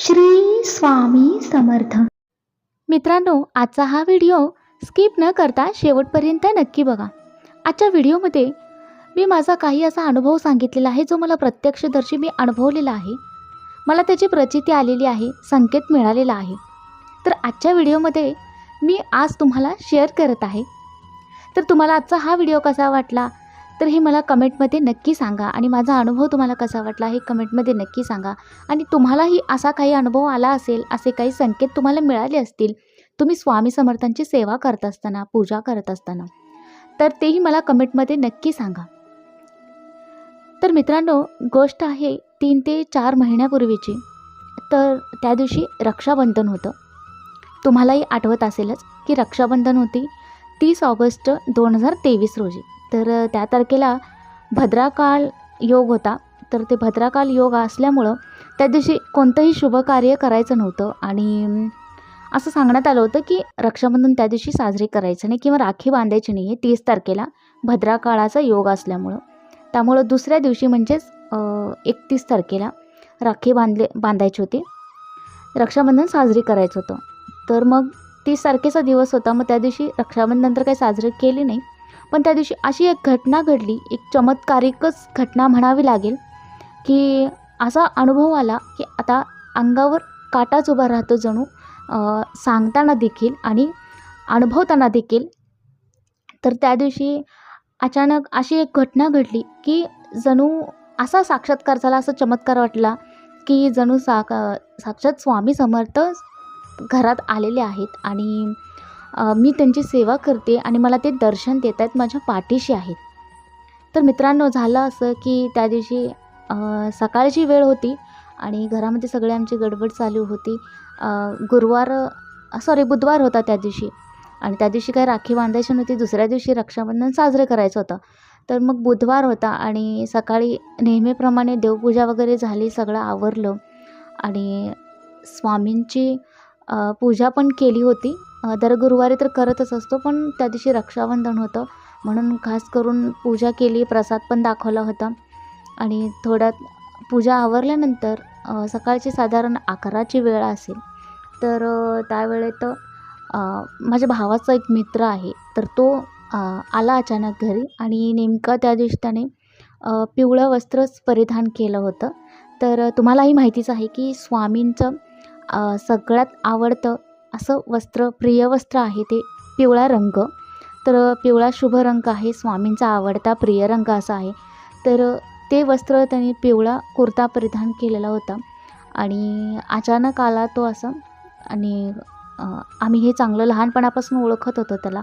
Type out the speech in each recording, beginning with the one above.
श्री स्वामी समर्थ. मित्रांनो आजचा हा व्हिडिओ स्किप न करता शेवटपर्यंत नक्की बघा. आजच्या व्हिडिओमध्ये मी माझा काही असा अनुभव सांगितलेला आहे जो मला प्रत्यक्षदर्शी मी अनुभवलेला आहे. मला त्याची प्रचिती आलेली आहे संकेत मिळालेला आहे. तर आजच्या व्हिडिओमध्ये मी आज तुम्हाला शेअर करत आहे. तर तुम्हाला आजचा हा व्हिडिओ कसा वाटला? तर हे मला कमेंटमध्ये नक्की सांगा आणि माझा अनुभव तुम्हाला कसा वाटला हे कमेंटमध्ये नक्की सांगा. आणि तुम्हालाही असा काही अनुभव आला असेल असे काही संकेत तुम्हाला मिळाले असतील तुम्ही स्वामी समर्थांची सेवा करत असताना पूजा करत असताना तर तेही मला कमेंटमध्ये नक्की सांगा. तर मित्रांनो गोष्ट आहे तीन ते चार महिन्यापूर्वीची तर त्या दिवशी रक्षाबंधन होतं. तुम्हालाही आठवत असेलच की रक्षाबंधन होती तीस ऑगस्ट दोन हजार तेवीस रोजी. तर त्या तारखेला भद्राकाळ योग होता. तर ते भद्राकाल योग असल्यामुळं त्या दिवशी कोणतंही शुभ कार्य करायचं नव्हतं आणि असं सांगण्यात आलं होतं की रक्षाबंधन त्या दिवशी साजरे करायचं नाही किंवा राखी बांधायची नाही आहे तीस तारखेला भद्राकाळाचा योग असल्यामुळं. त्यामुळं दुसऱ्या दिवशी म्हणजेच एकतीस तारखेला राखी बांधले बांधायची होती. रक्षाबंधन साजरी करायचं होतं. तर मग तीस तारखेचा दिवस होता. मग त्या दिवशी रक्षाबंधन तर काही साजरे केले नाही. पण त्या दिवशी अशी एक घटना घडली. एक चमत्कारिकच घटना म्हणावी लागेल की असा अनुभव आला की आता अंगावर काटाच उभा राहतो जणू. सांगताना देखील आणि अनुभवताना देखील. तर त्या दिवशी अचानक अशी एक घटना घडली की जणू असा साक्षात्कार झाला असा चमत्कार वाटला की जणू साक साक्षात स्वामी समर्थ घरात आलेले आहेत आणि मी त्यांची सेवा करते आणि मला ते दर्शन देत आहेत माझ्या पाठीशी आहेत. तर मित्रांनो झालं असं की त्या दिवशी सकाळची वेळ होती आणि घरामध्ये सगळे आमची गडबड चालू होती. गुरुवार सॉरी बुधवार होता त्या दिवशी आणि त्या दिवशी काही राखी बांधायची नव्हती. दुसऱ्या दिवशी रक्षाबंधन साजरे करायचं होतं. तर मग बुधवार होता आणि सकाळी नेहमीप्रमाणे देवपूजा वगैरे झाली सगळं आवरलं आणि स्वामींची पूजा पण केली होती. दर गुरुवारी तर करतच असतो पण त्या दिवशी रक्षाबंधन होतं. म्हणून खास करून पूजा केली प्रसाद पण दाखवला होता. आणि थोड्यात पूजा आवरल्यानंतर सकाळची साधारण अकराची वेळ असेल तर त्यावेळेत माझ्या भावाचा एक मित्र आहे तर तो आला अचानक घरी आणि नेमकं त्या दिवशी त्याने पिवळं वस्त्रच परिधान केलं होतं. तर तुम्हालाही माहितीच आहे की स्वामींचं सगळ्यात आवडतं असं वस्त्र प्रिय वस्त्र आहे ते पिवळा रंग. तर पिवळा शुभ रंग आहे स्वामींचा आवडता प्रिय रंग असा आहे. तर ते वस्त्र त्यांनी पिवळा कुर्ता परिधान केलेला होता. आणि अचानक आला तो असं आणि आम्ही हे चांगलं लहानपणापासून ओळखत होतो त्याला.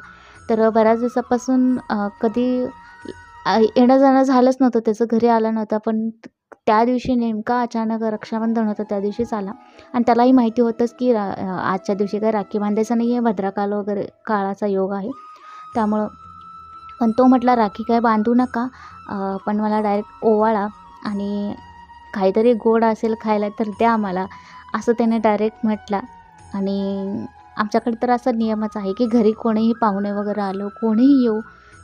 तर बऱ्याच दिवसापासून कधी येणं जाणं झालंच नव्हतं त्याचं घरी आलं नव्हतं. पण त्या दिवशी नेमका अचानक रक्षाबंधन होतं त्या दिवशीच आला. आणि त्यालाही माहिती होतंच की रा आजच्या दिवशी काय राखी बांधायचं नाही आहे भद्राकाल वगैरे काळाचा योग आहे. त्यामुळं पण तो म्हटला राखी काय बांधू नका पण मला डायरेक्ट ओवाळा आणि काहीतरी गोड असेल खायला तर द्या मला असं त्याने डायरेक्ट म्हटला. आणि आमच्याकडे तर असा नियमच आहे की घरी कोणीही पाहुणे वगैरे आलो कोणीही येऊ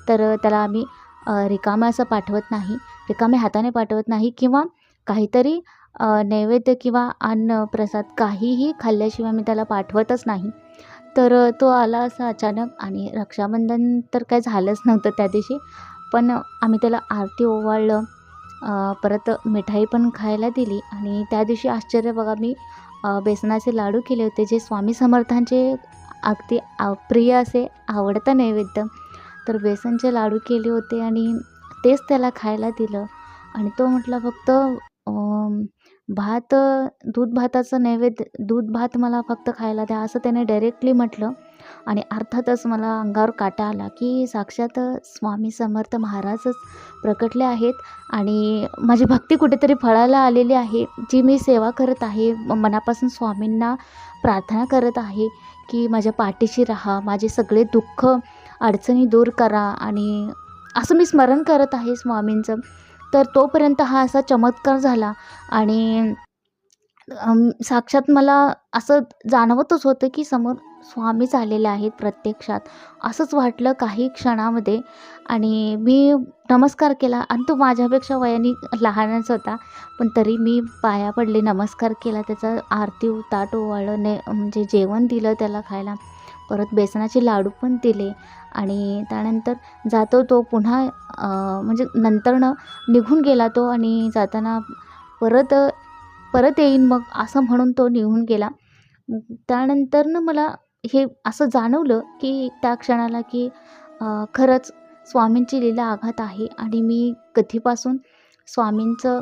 तर त्याला आम्ही रिकामं असं पाठवत नाही रिकाम्या हाताने पाठवत नाही किंवा काहीतरी नैवेद्य किंवा अन्न प्रसाद काहीही खाल्ल्याशिवाय मी त्याला पाठवतच नाही. तर तो आला असा अचानक आणि रक्षाबंधन तर काय झालंच नव्हतं त्या दिवशी पण आम्ही त्याला आरती ओवाळलं. परत मिठाई पण खायला दिली आणि त्या दिवशी आश्चर्य बघा मी बेसनाचे लाडू केले होते जे स्वामी समर्थांचे अगदी प्रिय असे आवडतं नैवेद्य. तर बेसनचे लाडू केले होते आणि तेच त्याला खायला दिलं. आणि तो म्हटला फक्त भात दूध भाताचं नैवेद्य दूध भात मला फक्त खायला द्या असं त्याने डायरेक्टली म्हटलं. आणि अर्थातच मला अंगावर काटा आला की साक्षात स्वामी समर्थ महाराजच प्रकटले आहेत. आणि माझी भक्ती कुठेतरी फळाला आलेली आहे जी मी सेवा करत आहे मनापासून स्वामींना प्रार्थना करत आहे की माझ्या पाठीशी राहा माझे सगळे दुःख अडचणी दूर करा आणि असं मी स्मरण करत आहे स्वामींचं. तर तोपर्यंत हा असा चमत्कार झाला आणि साक्षात मला असं जाणवतच होतं की समोर स्वामीच आलेले आहेत प्रत्यक्षात. असंच वाटलं काही क्षणामध्ये आणि मी नमस्कार केला. आणि तो माझ्यापेक्षा वयाने लहानच होता. पण तरी मी पाया पडले नमस्कार केला त्याचा आरती उ- ताट ओवाळलं ने म्हणजे जेवण दिलं त्याला खायला. परत बेसनाचे लाडू पण दिले आणि त्यानंतर जातो तो पुन्हा म्हणजे नंतरनं निघून गेला तो आणि जाताना परत परत येईन मग असं म्हणून तो निघून गेला. त्यानंतरनं मला हे असं जाणवलं की त्या क्षणाला की खरंच स्वामींची लीला आघात आहे आणि मी कधीपासून स्वामींचं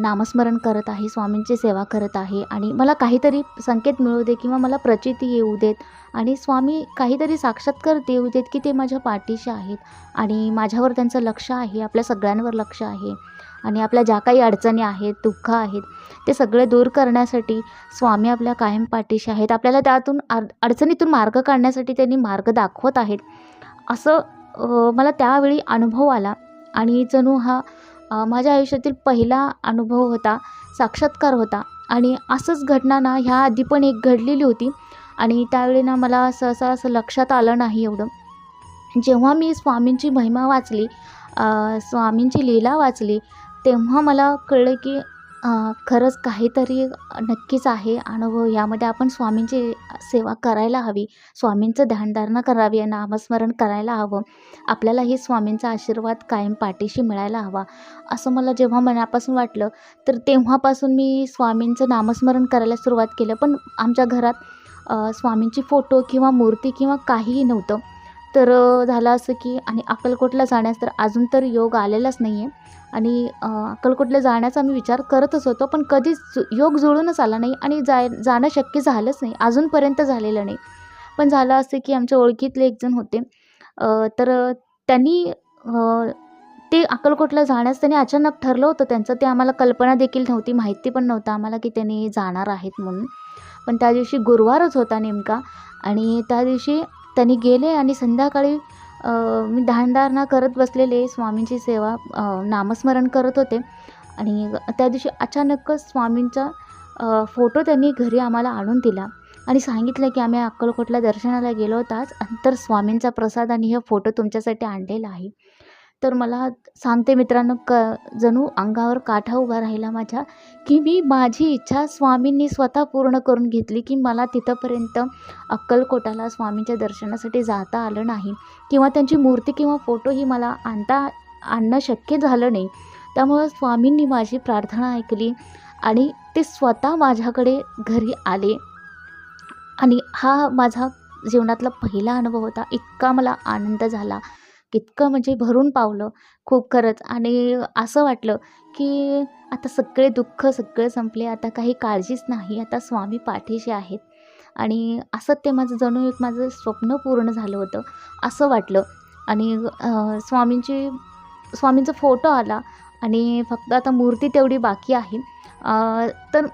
नामस्मरण करत आहे स्वामींची सेवा करत आहे आणि मला काहीतरी संकेत मिळू दे किंवा मला प्रचिती येऊ देत आणि स्वामी काहीतरी साक्षात्कार देऊ देत की ते माझ्या पाठीशी आहेत आणि माझ्यावर त्यांचं लक्ष आहे आपल्या सगळ्यांवर लक्ष आहे आणि आपल्या ज्या काही अडचणी आहेत दुःख आहेत ते सगळे दूर करण्यासाठी स्वामी आपल्या कायम पाठीशी आहेत. आपल्याला त्यातून अड अडचणीतून मार्ग काढण्यासाठी त्यांनी मार्ग दाखवत आहेत. असं मला त्यावेळी अनुभव आला आणि जणू हा माझ्या आयुष्यातील पहिला अनुभव होता साक्षात्कार होता आणि असंच घटना ना ह्या आधी पण एक घडलेली होती आणि त्यावेळी ना मला सहसा असं लक्षात आलं नाही एवढं. जेव्हा मी स्वामींची महिमा वाचली स्वामींची लीला वाचली तेव्हा मला कळलं की खरंच काहीतरी नक्कीच आहे. अनुभव यामध्ये आपण स्वामींची सेवा करायला हवी. स्वामींचं ध्यानधारणा करावी नामस्मरण करायला हवं. आपल्यालाही स्वामींचा आशीर्वाद कायम पाठीशी मिळायला हवा. असं मला जेव्हा मनापासून वाटलं तर तेव्हापासून मी स्वामींचं नामस्मरण करायला सुरुवात केलं. पण आमच्या घरात स्वामींची फोटो किंवा मूर्ती किंवा काहीही नव्हतं. तर झालं असं की आणि अक्कलकोटला जाण्यास तर अजून तर योग आलेलाच नाही आहे आणि अकलकोटला अक्कलकोटला जाण्याचा मी विचार करतच होतो पण कधीच जु- योग जुळूनच आला नाही आणि जाय जाणं शक्य झालंच नाही. अजूनपर्यंत झालेलं नाही. पण झालं असं की आमच्या ओळखीतले एकजण होते. तर त्यांनी ते अक्कलकोटला जाण्यास त्यांनी अचानक ठरलं होतं त्यांचं. ते आम्हाला कल्पना देखील नव्हती माहिती पण नव्हतं आम्हाला की त्यांनी जाणार आहेत म्हणून. पण त्या दिवशी गुरुवारच होता नेमका. आणि त्या दिवशी त्यांनी गेले आणि संध्याकाळी मी ध्यानधारणा करत बसलेले स्वामींची सेवा नामस्मरण करत होते. आणि त्या दिवशी अचानकच स्वामींचा फोटो त्यांनी घरी आम्हाला आणून दिला. आणि सांगितलं की आम्ही अक्कलकोटला दर्शनाला गेलो होताच तर स्वामींचा प्रसाद आणि हे फोटो तुमच्यासाठी आणलेला आहे. तर मला सांगते मित्रांनो क जणू अंगावर काठा उभा राहिला माझ्या की मी माझी इच्छा स्वामींनी स्वतः पूर्ण करून घेतली की मला तिथंपर्यंत अक्कलकोटाला स्वामींच्या दर्शनासाठी जाता आलं नाही. किंवा त्यांची मूर्ती किंवा फोटोही मला आणता आणणं शक्य झालं नाही. त्यामुळं स्वामींनी माझी प्रार्थना ऐकली आणि ते स्वतः माझ्याकडे घरी आले. आणि हा माझा जीवनातला पहिला अनुभव होता. इतका मला आनंद झाला. इतकं म्हणजे भरून पावलं खूप खरंच. आणि असं वाटलं की आता सगळे दुःख सगळे संपले आता काही काळजीच नाही आता स्वामी पाठीशी आहेत. आणि असं ते माझं जणू एक माझं स्वप्न पूर्ण झालं होतं असं वाटलं. आणि स्वामींची स्वामींचा फोटो आला आणि फक्त आता मूर्ती तेवढी बाकी आहे. तर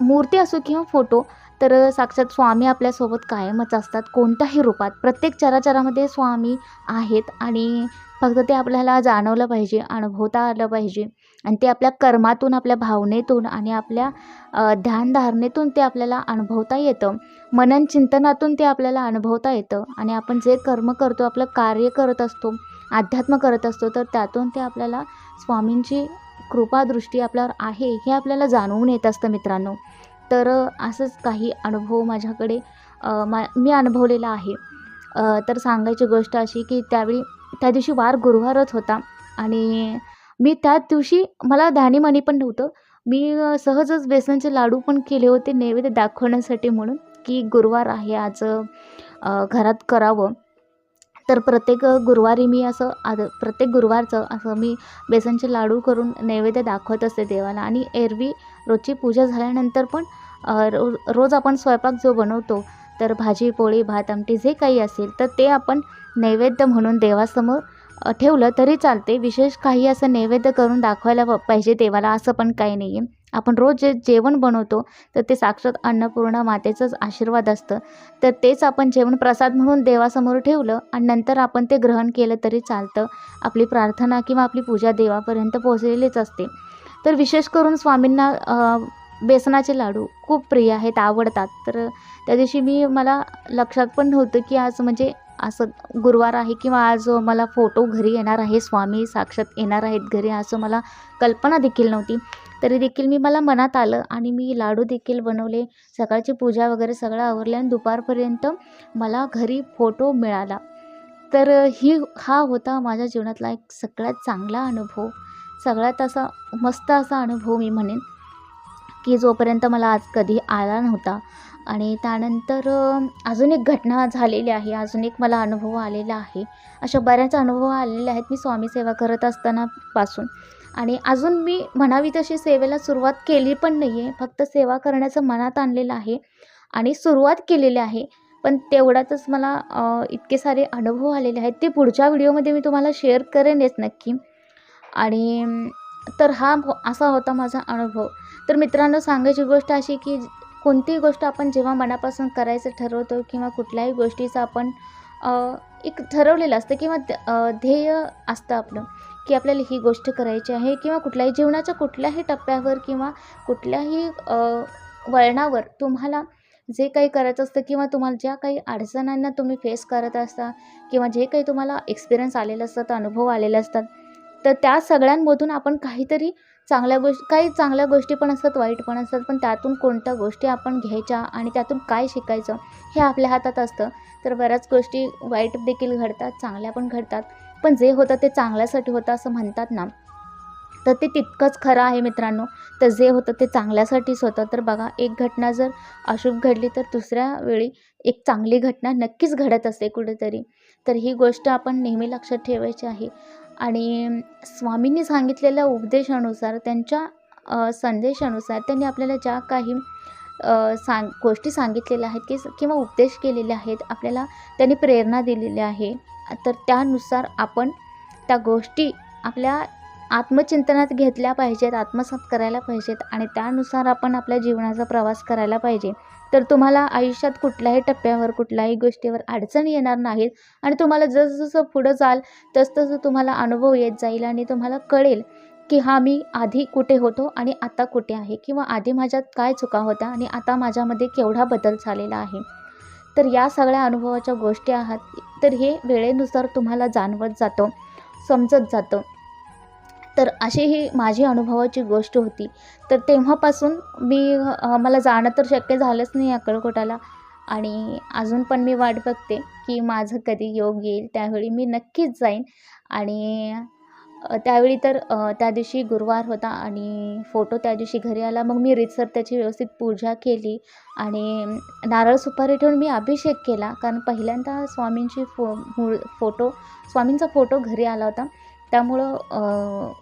मूर्ती असो किंवा फोटो तर साक्षात स्वामी आपल्यासोबत कायमच असतात कोणत्याही रूपात. प्रत्येक चराचरामध्ये स्वामी आहेत आणि फक्त ते आपल्याला जाणवलं पाहिजे अनुभवता आलं पाहिजे. आणि ते आपल्या कर्मातून आपल्या भावनेतून आणि आपल्या ध्यानधारणेतून ते आपल्याला अनुभवता येतं. मनन चिंतनातून ते आपल्याला अनुभवता येतं. आणि आपण जे कर्म करतो आपलं कार्य करत असतो अध्यात्म करत असतो तर त्यातून ते आपल्याला स्वामींची कृपादृष्टी आपल्यावर आहे हे आपल्याला जाणवून येत असतं मित्रांनो. तर असंच काही अनुभव माझ्याकडे मा मी अनुभवलेला आहे. तर सांगायची गोष्ट अशी की त्यावेळी त्या दिवशी वार गुरुवारच होता आणि मी त्याच दिवशी मला ध्यानीमनी पण नव्हतं. मी सहजच बेसनचे लाडू पण केले होते नैवेद्य दाखवण्यासाठी म्हणून की गुरुवार आहे आज घरात करावं. तर प्रत्येक गुरुवारी मी असं आद प्रत्येक गुरुवारचं असं मी बेसनचे लाडू करून नैवेद्य दाखवत असते देवाला. आणि एरवी रोजची पूजा झाल्यानंतर पण रो रोज आपण स्वयंपाक जो बनवतो तर भाजी पोळी भात आमटी जे काही असेल तर ते आपण नैवेद्य म्हणून देवासमोर ठेवलं तरी चालते. विशेष काही असं नैवेद्य करून दाखवायला पाहिजे देवाला असं पण काही नाही आहे आपण रोज जे जेवण बनवतो तर ते साक्षात अन्नपूर्णा मातेचंच आशीर्वाद असतं. तर तेच आपण जेवण प्रसाद म्हणून देवासमोर ठेवलं आणि नंतर आपण ते ग्रहण केलं तरी चालतं. आपली प्रार्थना किंवा आपली पूजा देवापर्यंत पोहोचलेलीच असते. तर विशेष करून स्वामींना बेसनाचे लाडू खूप प्रिय आहेत आवडतात. तर त्या दिवशी मी मला लक्षात पण नव्हतं की आज म्हणजे असं गुरुवार आहे किंवा आज मला फोटो घरी येणार आहे स्वामी साक्षात येणार आहेत घरी असं मला कल्पना देखील नव्हती. तरी देखील मी मला मनात आलं आणि मी लाडू देखील बनवले. सकाळची पूजा वगैरे सगळं आवरले आणि दुपारपर्यंत मला घरी फोटो मिळाला. तर ही हा होता माझ्या जीवनातला एक सगळ्यात चांगला अनुभव. सगळ्यात असा मस्त असा अनुभव मी म्हणेन की जोपर्यंत मला आज कधी आला नव्हता. आणि त्यानंतर अजून एक घटना झालेली आहे अजून एक मला अनुभव आलेला आहे. अशा बऱ्याच अनुभव आलेले आहेत मी स्वामी सेवा करत असताना पासून. आणि अजून मी म्हणावी तशी सेवेला सुरुवात केली पण नाही आहे फक्त सेवा करण्याचं मनात आणलेलं आहे आणि सुरुवात केलेली आहे. पण तेवढ्यातच मला इतके सारे अनुभव आलेले आहेत ते पुढच्या व्हिडिओमध्ये मी तुम्हाला शेअर करेनच नक्की. आणि तर हा असा होता माझा अनुभव. तर मित्रांनो सांगायची गोष्ट अशी की कोणतीही गोष्ट आपण जेव्हा मनापासून करायचं ठरवतो किंवा कुठल्याही गोष्टीचं आपण एक ठरवलेलं असतं किंवा ध्येय असतं आपलं की आपल्याला ही गोष्ट करायची आहे किंवा कुठल्याही जीवनाच्या कुठल्याही टप्प्यावर किंवा कुठल्याही वळणावर तुम्हाला जे काही करायचं असतं किंवा तुम्हाला ज्या काही अडचणांना तुम्ही फेस करत असता किंवा जे काही तुम्हाला एक्सपिरियन्स आलेलं असतात अनुभव आलेले असतात तर त्या सगळ्यांमधून आपण काहीतरी चांगल्या गोष्टी काही चांगल्या गोष्टी पण असतात वाईट पण असतात पण त्यातून कोणत्या गोष्टी आपण घ्यायच्या आणि त्यातून काय शिकायचं हे आपल्या हातात असतं. तर बऱ्याच गोष्टी वाईट देखील घडतात चांगल्या पण घडतात पण जे होतं ते चांगल्यासाठी होतं असं म्हणतात ना. तर ते तितकंच खरं आहे मित्रांनो. तर जे होतं ते चांगल्यासाठीच होतं. तर बघा एक घटना जर अशुभ घडली तर दुसऱ्या वेळी एक चांगली घटना नक्कीच घडत असते कुठेतरी. तर ही गोष्ट आपण नेहमी लक्षात ठेवायची आहे. आणि स्वामींनी सांगितलेल्या उपदेशानुसार त्यांच्या संदेशानुसार त्यांनी आपल्याला ज्या काही सांग गोष्टी सांगितलेल्या आहेत की किंवा उपदेश केलेले आहेत आपल्याला त्यांनी प्रेरणा दिलेली आहे. तर त्यानुसार आपण त्या गोष्टी आपल्या आत्मचिंतनात घेतल्या पाहिजेत आत्मसात करायला पाहिजेत आणि त्यानुसार आपण आपल्या जीवनाचा प्रवास करायला पाहिजे. तर तुम्हाला आयुष्यात कुठल्याही टप्प्यावर कुठल्याही गोष्टीवर अडचणी येणार नाहीत आणि तुम्हाला जसजसं पुढं जाल तसतसं तुम्हाला अनुभव येत जाईल आणि तुम्हाला कळेल की हा मी आधी कुठे होतो आणि आता कुठे आहे किंवा आधी माझ्यात काय चुका होत्या आणि आता माझ्यामध्ये केवढा बदल झालेला आहे. तर या सगळ्या अनुभवाच्या गोष्टी आहात. तर हे वेळेनुसार तुम्हाला जाणवत जातं समजत जातं. तर अशी ही माझी अनुभवाची गोष्ट होती. तर तेव्हापासून मी मला जाणं तर शक्य झालंच नाही अक्कलकोटाला आणि अजून पण मी वाट बघते की माझं कधी योग येईल त्यावेळी मी नक्कीच जाईन. आणि त्यावेळी तर त्या दिवशी गुरुवार होता आणि फोटो त्या दिवशी घरी आला. मग मी रीतसर त्याची व्यवस्थित पूजा केली आणि नारळ सुपारी ठेवून मी अभिषेक केला. कारण पहिल्यांदा स्वामींची फो मूळ फोटो स्वामींचा फोटो घरी आला होता. त्यामुळं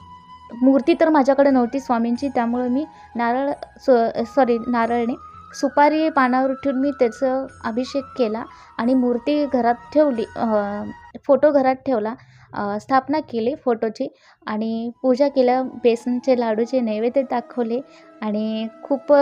मूर्ती तर माझ्याकडे नव्हती स्वामींची त्यामुळं मी नारळ स सॉरी नारळने सुपारी पानावर ठेवून मी त्याचं अभिषेक केला आणि मूर्ती घरात ठेवली फोटो घरात ठेवला स्थापना केली फोटोची आणि पूजा केल्या बेसनचे लाडूचे नैवेद्य दाखवले आणि खूप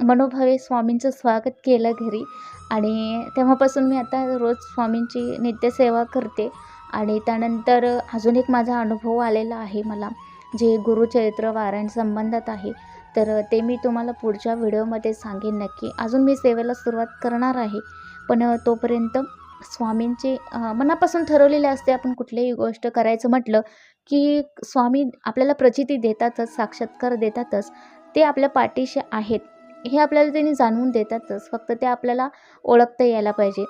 मनोभावे स्वामींचं स्वागत केलं घरी आणि तेव्हापासून मी आता रोज स्वामींची नित्यसेवा करते. आणि त्यानंतर अजून एक माझा अनुभव आलेला आहे मला जे गुरुचरित्र वारायण संबंधात आहे. तर ते मी तुम्हाला पुढच्या व्हिडिओमध्ये सांगेन नक्की. अजून मी सेवेला सुरुवात करणार आहे पण तोपर्यंत स्वामींचे मनापासून ठरवलेले असते आपण कुठलीही गोष्ट करायचं म्हटलं की स्वामी आपल्याला प्रचिती देतातच साक्षात्कार देतातच ते आपल्या पाठीशी आहेत. हे आपल्याला त्यांनी जाणवून देतातच फक्त ते आपल्याला ओळखता यायला पाहिजे.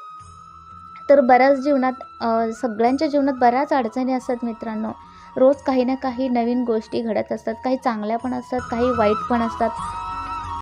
तर बऱ्याच जीवनात सगळ्यांच्या जीवनात बऱ्याच अडचणी असतात मित्रांनो. रोज काही ना काही नवीन गोष्टी घडत असतात. काही चांगल्या पण असतात काही वाईट पण असतात.